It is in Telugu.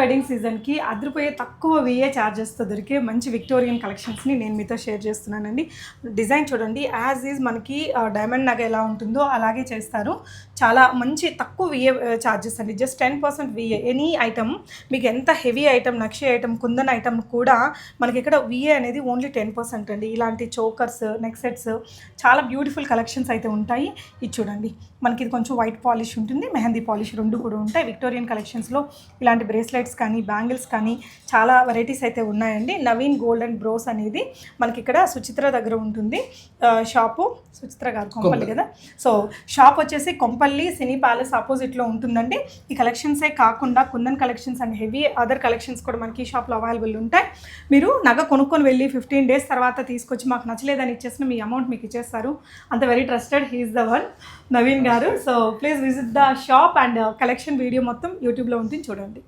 వెడ్డింగ్ సీజన్కి అదిరిపోయే తక్కువ విఏ ఛార్జెస్తో దొరికే మంచి విక్టోరియన్ కలెక్షన్స్ని నేను మీతో షేర్ చేస్తున్నానండి. డిజైన్ చూడండి యాజ్ ఈజ్ మనకి డైమండ్ నగ ఎలా ఉంటుందో అలాగే చేస్తారు. చాలా మంచి తక్కువ విఏ ఛార్జెస్ అండి. Just ten percent VA any item మీకు ఎంత heavy item nakshi item kundan item కూడా మనకి ఇక్కడ విఏ అనేది ఓన్లీ టెన్ పర్సెంట్ అండి. ఇలాంటి చోకర్స్ నెక్ సెట్స్ చాలా బ్యూటిఫుల్ కలెక్షన్స్ అయితే ఉంటాయి. ఇది చూడండి. మనకి ఇది కొంచెం వైట్ పాలిష్ ఉంటుంది మెహందీ పాలిష్ రెండు కూడా ఉంటాయి. విక్టోరియన్ కలెక్షన్స్లో ఇలాంటి బ్రేస్లెట్స్ కానీ బ్యాంగిల్స్ కానీ చాలా వెరైటీస్ అయితే ఉన్నాయండి. నవీన్ గోల్డ్ అండ్ బ్రోస్ అనేది మనకి ఇక్కడ సుచిత్ర దగ్గర ఉంటుంది. షాపు సుచిత్ర గారు కొంపల్లి కదా. సో షాప్ వచ్చేసి కొంపల్లి సినీ ప్యాలెస్ ఆపోజిట్లో ఉంటుందండి. ఈ కలెక్షన్సే కాకుండా kundan collections and heavy other collections కూడా మనకి ఈ షాప్లో అవైలబుల్ ఉంటాయి. మీరు నగ కొనుక్కొని వెళ్ళి ఫిఫ్టీన్ డేస్ తర్వాత తీసుకొచ్చి మాకు నచ్చలేదని ఇచ్చేసిన మీ అమౌంట్ మీకు ఇచ్చేస్తారు. అంత very trusted he is the one Naveen garu. So please visit the shop and collection video మొత్తం యూట్యూబ్లో ఉంటుంది చూడండి.